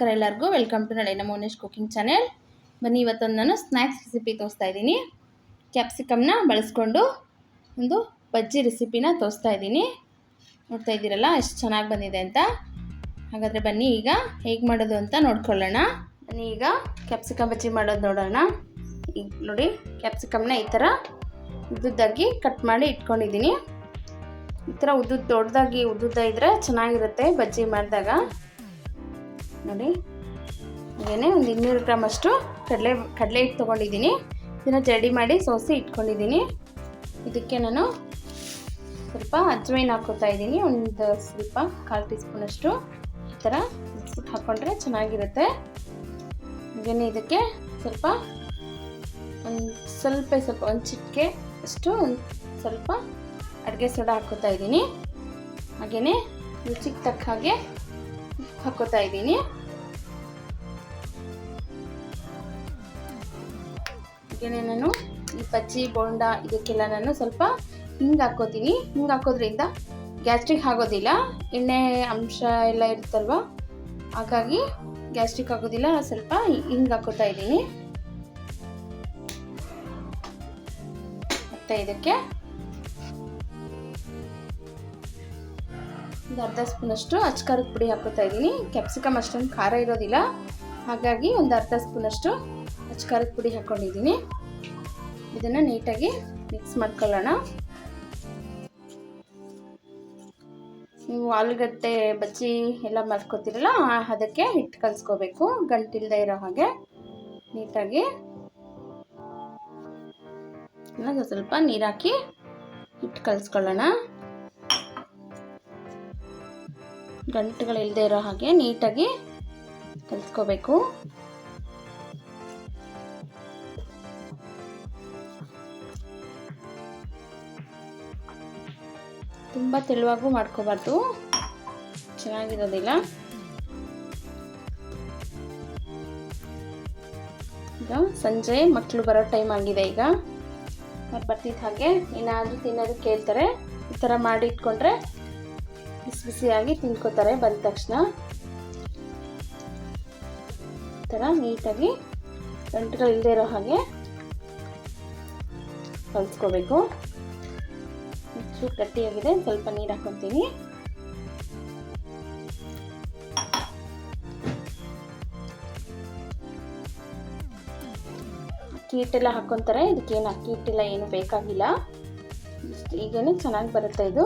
ನಮಸ್ಕಾರ ಎಲ್ಲರಿಗೂ. Welcome to ನಡೆ ಮೋನೇಶ್ ಕುಕಿಂಗ್ ಚಾನೆಲ್ ಬನ್ನಿ, ಇವತ್ತೊಂದು ನಾನು ಸ್ನ್ಯಾಕ್ಸ್ ರೆಸಿಪಿ ತೋರಿಸ್ತಾ ಇದ್ದೀನಿ. ಕ್ಯಾಪ್ಸಿಕಮ್ನ ಬಳಸ್ಕೊಂಡು ಒಂದು ಬಜ್ಜಿ ರೆಸಿಪಿನ ತೋರಿಸ್ತಾ ಇದ್ದೀನಿ. ನೋಡ್ತಾ ಇದ್ದೀರಲ್ಲ, ಎಷ್ಟು ಚೆನ್ನಾಗಿ ಬಂದಿದೆ ಅಂತ. ಹಾಗಾದರೆ ಬನ್ನಿ, ಈಗ ಹೇಗೆ ಮಾಡೋದು ಅಂತ ನೋಡ್ಕೊಳ್ಳೋಣ. ಬನ್ನಿ, ಈಗ ಕ್ಯಾಪ್ಸಿಕಮ್ ಬಜ್ಜಿ ಮಾಡೋದು ನೋಡೋಣ. ಈಗ ನೋಡಿ ಕ್ಯಾಪ್ಸಿಕಮ್ನ ಈ ಥರ ಉದ್ದುದ್ದಾಗಿ ಕಟ್ ಮಾಡಿ ಇಟ್ಕೊಂಡಿದ್ದೀನಿ. ಈ ಥರ ಉದ್ದುದ್ದು ದೊಡ್ಡದಾಗಿ ಉದ್ದುದ್ದ ಇದ್ದರೆ ಚೆನ್ನಾಗಿರುತ್ತೆ ಬಜ್ಜಿ ಮಾಡಿದಾಗ. ನೋಡಿ ಹಾಗೇ ಒಂದು ಇನ್ನೂರು ಗ್ರಾಮ್ ಅಷ್ಟು ಕಡಲೆ ಕಡಲೆ ಹಿಟ್ಟು ತೊಗೊಂಡಿದ್ದೀನಿ. ಇದನ್ನು ಜಡಿ ಮಾಡಿ ಸೋಸಿ ಇಟ್ಕೊಂಡಿದ್ದೀನಿ. ಇದಕ್ಕೆ ನಾನು ಸ್ವಲ್ಪ ಅಜ್ವೈನ್ ಹಾಕೋತಾ ಇದ್ದೀನಿ. ಒಂದು ಸ್ವಲ್ಪ ಕಾಲು ಟೀ ಸ್ಪೂನಷ್ಟು ಈ ಥರ ಹಾಕ್ಕೊಂಡ್ರೆ ಚೆನ್ನಾಗಿರುತ್ತೆ. ಹಾಗೆಯೇ ಇದಕ್ಕೆ ಸ್ವಲ್ಪ ಒಂದು ಸ್ವಲ್ಪ ಸ್ವಲ್ಪ ಒಂದು ಚಿಟಿಕೆ ಅಷ್ಟು ಸ್ವಲ್ಪ ಅಡುಗೆ ಸೋಡಾ ಹಾಕೋತಾ ಇದ್ದೀನಿ. ಹಾಗೆಯೇ ರುಚಿಗೆ ತಕ್ಕ ಹಾಗೆ ಹಾಕೋತಾ ಇದ್ದೀನಿ ಹಾಗೆಯೇ ನಾನು ಈ ಬಜ್ಜಿ ಬೋಂಡ ಇದಕ್ಕೆಲ್ಲ ನಾನು ಸ್ವಲ್ಪ ಹಿಂಗೆ ಹಾಕೋತೀನಿ ಹಿಂಗೆ ಹಾಕೋದ್ರಿಂದ ಗ್ಯಾಸ್ಟ್ರಿಕ್ ಆಗೋದಿಲ್ಲ. ಎಣ್ಣೆ ಅಂಶ ಎಲ್ಲ ಇರುತ್ತಲ್ವ? ಹಾಗಾಗಿ ಗ್ಯಾಸ್ಟ್ರಿಕ್ ಆಗೋದಿಲ್ಲ. ಸ್ವಲ್ಪ ಹಿಂಗೆ ಹಾಕೋತಾ ಇದ್ದೀನಿ. ಮತ್ತು ಇದಕ್ಕೆ ಒಂದು ಅರ್ಧ ಸ್ಪೂನಷ್ಟು ಅಚ್ಕಾರದ ಪುಡಿ ಹಾಕೋತಾ ಇದ್ದೀನಿ. ಕ್ಯಾಪ್ಸಿಕಮ್ ಅಷ್ಟೊಂದು ಖಾರ ಇರೋದಿಲ್ಲ. ಹಾಗಾಗಿ ಒಂದು ಅರ್ಧ ಸ್ಪೂನಷ್ಟು ಅಚ್ಕಾರದ ಪುಡಿ ಹಾಕ್ಕೊಂಡಿದ್ದೀನಿ ಇದನ್ನು ನೀಟಾಗಿ ಮಿಕ್ಸ್ ಮಾಡ್ಕೊಳ್ಳೋಣ. ನೀವು ಆಲೂಗಡ್ಡೆ, ಬಜ್ಜಿ ಎಲ್ಲ ಮಾಡ್ಕೋತಿರಲ್ಲ ಅದಕ್ಕೆ ಹಿಟ್ಟು ಕಲಿಸ್ಕೋಬೇಕು. ಗಂಟಿಲ್ದೇ ಇರೋ ಹಾಗೆ ನೀಟಾಗಿ ಸ್ವಲ್ಪ ನೀರಾಕಿ ಹಿಟ್ಟು ಕಲಿಸ್ಕೊಳ್ಳೋಣ. ಗಂಟುಗಳಿಲ್ಲದೆ ಇರೋ ಹಾಗೆ ನೀಟಾಗಿ ಕಲಿಸ್ಕೋಬೇಕು. ತುಂಬ ತೆಳುವಾಗೂ ಮಾಡ್ಕೋಬಾರ್ದು. ಚೆನ್ನಾಗಿರೋದಿಲ್ಲ. ಈಗ ಸಂಜೆ ಮಕ್ಕಳು ಬರೋ ಟೈಮ್ ಆಗಿದೆ ಈಗ. ಅವ್ರು ಬರ್ತಿದ್ದ ಹಾಗೆ ಏನಾದರೂ ತಿನ್ನೋದು ಕೇಳ್ತಾರೆ. ಈ ಥರ ಮಾಡಿ ಇಟ್ಕೊಂಡ್ರೆ ಬಿಸಿ ಬಿಸಿಯಾಗಿ ತಿನ್ಕೋತಾರೆ ಬಂದ ತಕ್ಷಣ. ಥರ ನೀಟಾಗಿ ಗಂಟುಗಳು ಇಲ್ಲದೆ ಇರೋ ಹಾಗೆ ಕಲಿಸ್ಕೋಬೇಕು ಹೆಚ್ಚು ಗಟ್ಟಿಯಾಗಿದೆ, ಸ್ವಲ್ಪ ನೀರು ಹಾಕೊತೀನಿ. ಅಕ್ಕಿ ಹಿಟ್ಟೆಲ್ಲ ಹಾಕ್ಕೊತಾರೆ ಇದಕ್ಕೇನು ಅಕ್ಕಿ ಹಿಟ್ಟೆಲ್ಲ ಏನು ಬೇಕಾಗಿಲ್ಲ. ಈಗೇನು ಚೆನ್ನಾಗಿ ಬರುತ್ತೆ ಇದು.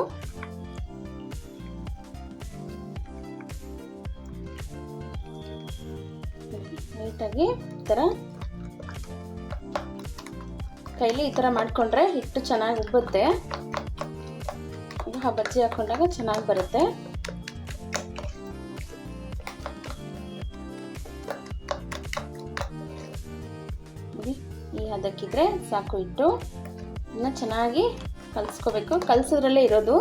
ನೀಟಾಗಿ ಈ ಥರ ಕೈಲಿ ಈ ಥರ ಮಾಡಿಕೊಂಡ್ರೆ ಹಿಟ್ಟು ಚೆನ್ನಾಗಿ ಉಬ್ಬುತ್ತೆ. ಬಜ್ಜಿ ಹಾಕೊಂಡಾಗ ಚೆನ್ನಾಗಿ ಬರುತ್ತೆ. ಈ ಹದಕ್ಕಿದ್ರೆ ಸಾಕು ಇಟ್ಟು ಇನ್ನು ಚೆನ್ನಾಗಿ ಕಲಿಸ್ಕೋಬೇಕು. ಕಲಸಿದ್ರಲ್ಲೇ ಇರೋದು.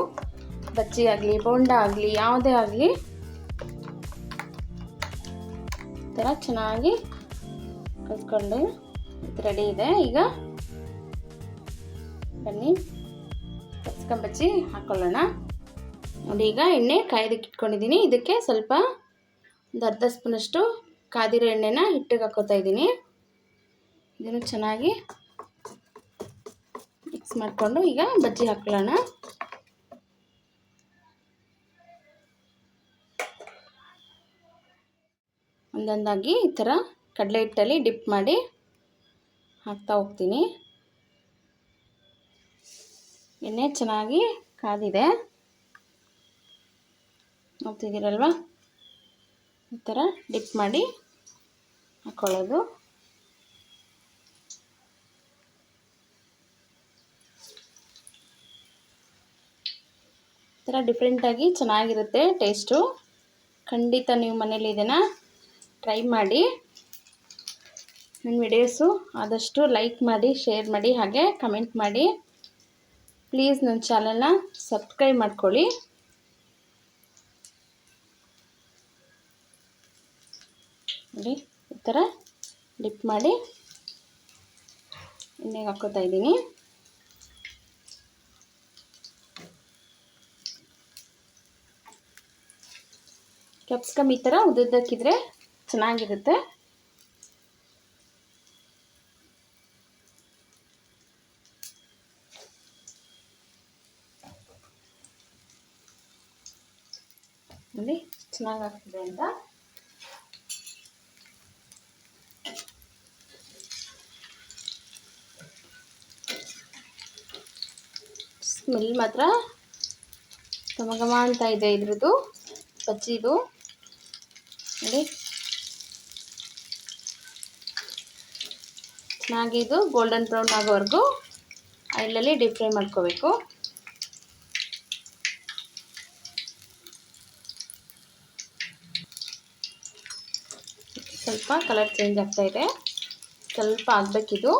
ಬಜ್ಜಿ ಆಗಲಿ, ಬೋಂಡ ಆಗಲಿ, ಯಾವುದೇ ಆಗಲಿ ಥರ ಚೆನ್ನಾಗಿ ಕಲ್ತ್ಕೊಂಡು. ರೆಡಿ ಇದೆ. ಈಗ ಬನ್ನಿ. ಕಸ್ಕಂಬಚ್ಚಿ ಹಾಕ್ಕೊಳ್ಳೋಣ ನೋಡಿ, ಈಗ ಎಣ್ಣೆ ಕಾಯ್ದಕ್ಕೆ ಇಟ್ಕೊಂಡಿದ್ದೀನಿ. ಇದಕ್ಕೆ ಸ್ವಲ್ಪ ಒಂದು ಅರ್ಧ ಸ್ಪೂನಷ್ಟು ಕಾದಿರೋ ಎಣ್ಣೆನ ಹಿಟ್ಟಿಗೆ ಹಾಕೋತಾ ಇದ್ದೀನಿ. ಇದನ್ನು ಚೆನ್ನಾಗಿ ಮಿಕ್ಸ್ ಮಾಡಿಕೊಂಡು ಈಗ ಬಜ್ಜಿ ಹಾಕ್ಕೊಳ್ಳೋಣ ಒಂದೊಂದಾಗಿ ಈ ಥರ ಕಡಲೆ ಹಿಟ್ಟಲ್ಲಿ ಡಿಪ್ ಮಾಡಿ ಹಾಕ್ತಾ ಹೋಗ್ತೀನಿ. ಎಣ್ಣೆ ಚೆನ್ನಾಗಿ ಕಾದಿದೆ. ನೋಡ್ತಿದ್ದೀರಲ್ವ? ಈ ಥರ ಡಿಪ್ ಮಾಡಿ ಹಾಕ್ಕೊಳ್ಳೋದು ಈ ಥರ ಡಿಫ್ರೆಂಟಾಗಿ ಚೆನ್ನಾಗಿರುತ್ತೆ ಟೇಸ್ಟು. ಖಂಡಿತ ನೀವು ಮನೇಲಿ ಇದನ್ನು ಟ್ರೈ ಮಾಡಿ ನನ್ನ ವಿಡಿಯೋಸು ಆದಷ್ಟು ಲೈಕ್ ಮಾಡಿ ಶೇರ್ ಮಾಡಿ, ಹಾಗೆ ಕಮೆಂಟ್ ಮಾಡಿ. ಪ್ಲೀಸ್ ನನ್ನ ಚಾನಲ್ನ ಸಬ್ಸ್ಕ್ರೈಬ್ ಮಾಡ್ಕೊಳ್ಳಿ. ನೋಡಿ, ಈ ಥರ ಡಿಪ್ ಮಾಡಿ ಎಣ್ಣೆಗೆ ಹಾಕೋತಾ ಇದ್ದೀನಿ. ಕ್ಯಾಪ್ಸಿಕಮ್ ಈ ಥರ ಉದ್ದುದ್ದಕ್ಕಿದ್ರೆ ಚೆನ್ನಾಗಿರುತ್ತೆ. ನೋಡಿ ಚೆನ್ನಾಗಾಗ್ತಿದೆ ಅಂತ. ಸ್ಮೆಲ್ ಮಾತ್ರ ಘಮ ಅಂತ ಇದೆ ಇದ್ರದ್ದು ಬಜ್ಜಿದು. ನೋಡಿ. ಚೆನ್ನಾಗಿ ಇದು ಗೋಲ್ಡನ್ ಬ್ರೌನ್ ಆಗೋವರೆಗೂ ಆಯಿಲಲ್ಲಿ ಡೀಪ್ ಫ್ರೈ ಮಾಡ್ಕೋಬೇಕು. ಸ್ವಲ್ಪ ಕಲರ್ ಚೇಂಜ್ ಆಗ್ತಾ ಇದೆ. ಸ್ವಲ್ಪ ಆಗಬೇಕಿದು.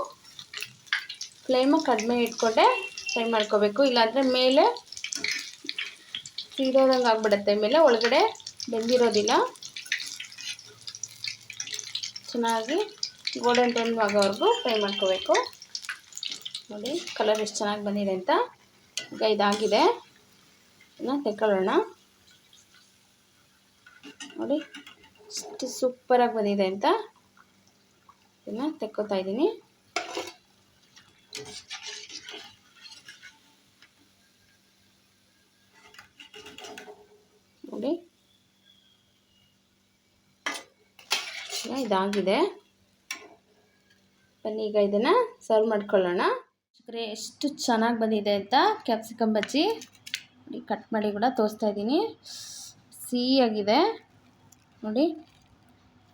ಫ್ಲೇಮ ಕಡಿಮೆ ಇಟ್ಕೊಂಡೆ ಫ್ರೈ ಮಾಡ್ಕೋಬೇಕು. ಇಲ್ಲಾಂದರೆ ಮೇಲೆ ಸೀದೋದಂಗೆ ಆಗಿಬಿಡುತ್ತೆ. ಮೇಲೆ ಒಳಗಡೆ ಬೆಂದಿರೋದಿಲ್ಲ. ಚೆನ್ನಾಗಿ ಗೋಲ್ಡನ್ ಬ್ರೌನ್ ಆಗೋವರೆಗೂ ಫ್ರೈ ಮಾಡ್ಕೋಬೇಕು. ನೋಡಿ ಕಲರ್ ಎಷ್ಟು ಚೆನ್ನಾಗಿ ಬಂದಿದೆ ಅಂತ. ಈಗ ಇದಾಗಿದೆ. ಇನ್ನು ತೆಕ್ಕೊಳ್ಳೋಣ. ನೋಡಿ, ಎಷ್ಟು ಸೂಪರಾಗಿ ಬಂದಿದೆ ಅಂತ. ಇದನ್ನು ತೆಕ್ಕೋತಾ ಇದ್ದೀನಿ. ನೋಡಿ. ಇದಾಗಿದೆ. ಬನ್ನಿ, ಈಗ ಇದನ್ನು ಸರ್ವ್ ಮಾಡ್ಕೊಳ್ಳೋಣ. ಎಷ್ಟು ಚೆನ್ನಾಗಿ ಬಂದಿದೆ ಅಂತ ಕ್ಯಾಪ್ಸಿಕಮ್ ಬಜ್ಜಿ. ನೋಡಿ ಕಟ್ ಮಾಡಿ ಕೂಡ ತೋರಿಸ್ತಾ ಇದ್ದೀನಿ. ಸಿಹಿಯಾಗಿದೆ. ನೋಡಿ,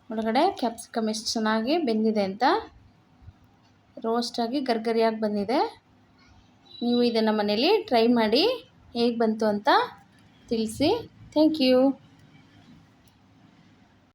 ಒಳಗಡೆ ಕ್ಯಾಪ್ಸಿಕಮ್ ಎಷ್ಟು ಚೆನ್ನಾಗಿ ಬೆಂದಿದೆ ಅಂತ. ರೋಸ್ಟಾಗಿ ಗರ್ಗರಿಯಾಗಿ ಬಂದಿದೆ. ನೀವು ಇದನ್ನು ಮನೇಲಿ ಟ್ರೈ ಮಾಡಿ ಹೇಗೆ ಬಂತು ಅಂತ ತಿಳಿಸಿ. Thank you